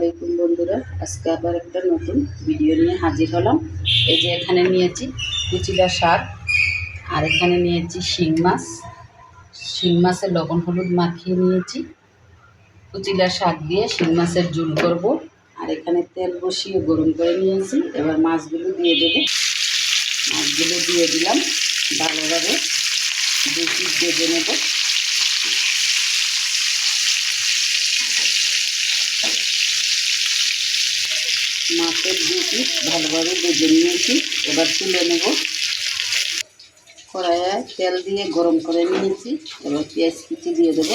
আলাইকুম বন্ধুরা, আজকে আবার একটা নতুন ভিডিও নিয়ে হাজির হলাম। এই যে এখানে নিয়েছি কুচিলা শাক, আর এখানে নিয়েছি শিং মাছ। শিং মাছের লবণ হলুদ মাখিয়ে নিয়েছি। কুচিলা শাক দিয়ে শিং মাছের ঝুল করব। আর এখানে তেল বসিয়ে গরম করে নিয়েছি। এবার মাছগুলো দিয়ে দেবো। মাছগুলো দিয়ে দিলাম ভালোভাবে। পিস বেজে নেব। মাছের পিস ভালোভাবে বেজে নিয়েছি। এবার তুলে নেব। কড়াইয়ে তেল দিয়ে গরম করে নিয়েছি। এবার পেঁয়াজ কুচি দিয়ে দেবো।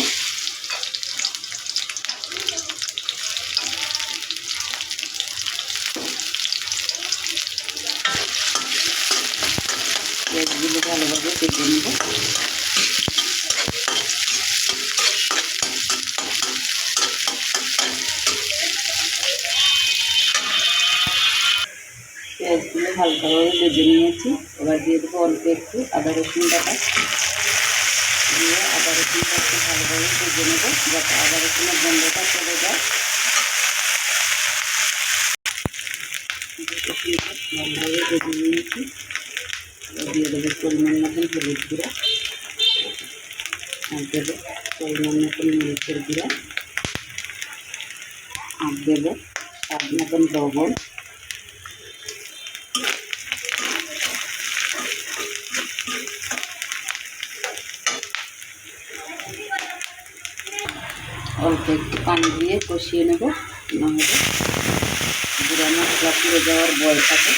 পেঁয়াজগুলো ভালোভাবে বেজে নেব। পেঁয়াজগুলো হালকাভাবে বেজে নিয়েছি। এবার দিয়ে দেবো অল্প একটু আদা রসুন বাটা। দিয়ে আদা রসুনটা একটু ভালোভাবে বেজে নেব, যাতে আদা রসুনের গন্ধটা চলে যায়। ভালোভাবে বেজে নিয়েছি। এবার দিয়ে দেবো পরিমাণ মতন হলুদ গুঁড়া। আর দেবো পরিমাণ মতন মরিচের গুঁড়া। আর দেবো স্বাদ মতন লবণ। অল্প একটু পানি দিয়ে কষিয়ে নেব। নাহলে গুঁড়া মশলা পুড়ে যাওয়ার ভয় থাকে।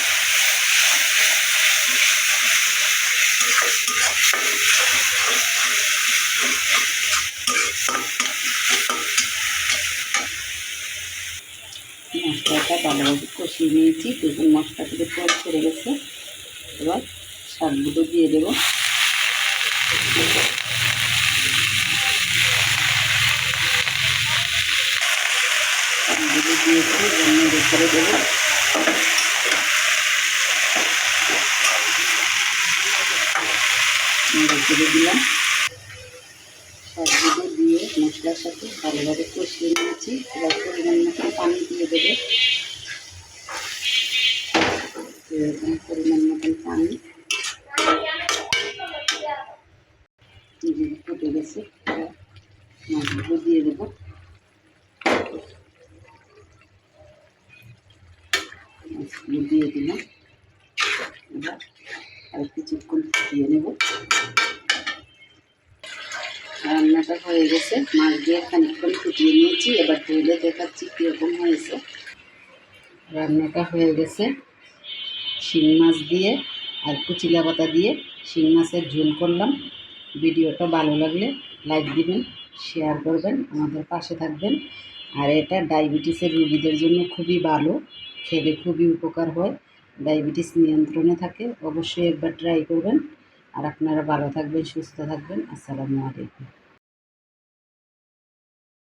মশলাটা ভালোভাবে কষিয়ে নিয়েছি দেখুন মশলা থেকে তেল ছেড়ে গেছে। এবার শাকগুলো দিয়ে দেবো শাকগুলো দিয়েছি করে দিলাম। শাকগুলো দিয়ে মশলার সাথে ভালোভাবে কষিয়ে নিয়েছি পরিমাণ মতো পানি। দিয়ে দেবো এরকম পরিমাণ মতন পানি ফুটে গেছে মাছগুলো দিয়ে দেবো। দিয়ে দিলাম। এবার আর কিছুক্ষণ ফুটিয়ে নেব। রান্নাটা হয়ে গেছে। মাছ দিয়ে খানিকক্ষণ ফুটিয়ে নিয়েছি। এবার ধুলে দেখাচ্ছি কীরকম হয়েছে। রান্নাটা হয়ে গেছে। শিং মাছ দিয়ে আর কুচিলা পাতা দিয়ে শিং মাছের ঝোল করলাম। ভিডিওটা ভালো লাগলে লাইক দিবেন, শেয়ার করবেন, আমাদের পাশে থাকবেন। আর এটা ডায়াবেটিসের রুগীদের জন্য খুবই ভালো। খেলে খুবই উপকার হয়। ডায়াবেটিস নিয়ন্ত্রণে থাকে। অবশ্যই একবার ট্রাই করবেন। আর আপনারা ভালো থাকবেন, সুস্থ থাকবেন। আসসালামু আলাইকুম।